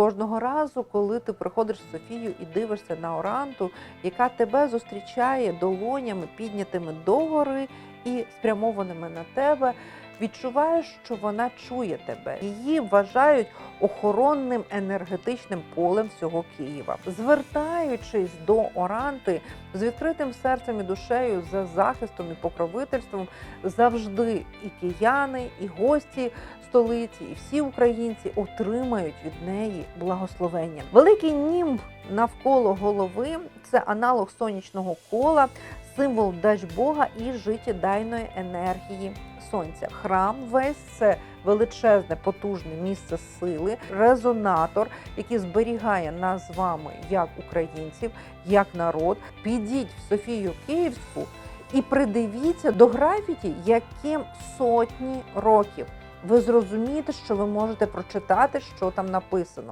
Кожного разу, коли ти приходиш в Софію і дивишся на оранту, яка тебе зустрічає долонями, піднятими догори і спрямованими на тебе, відчуваєш, що вона чує тебе. Її вважають охоронним енергетичним полем всього Києва. Звертаючись до Оранти з відкритим серцем і душею за захистом і покровительством, завжди і кияни, і гості столиці, і всі українці отримають від неї благословення. Великий німб навколо голови це аналог сонячного кола, символ дач Бога і життєдайної енергії сонця. Храм весь це величезне, потужне місце сили, резонатор, який зберігає нас з вами як українців, як народ. Підіть в Софію Київську і придивіться до графіті, яким сотні років. Ви зрозумієте, що ви можете прочитати, що там написано.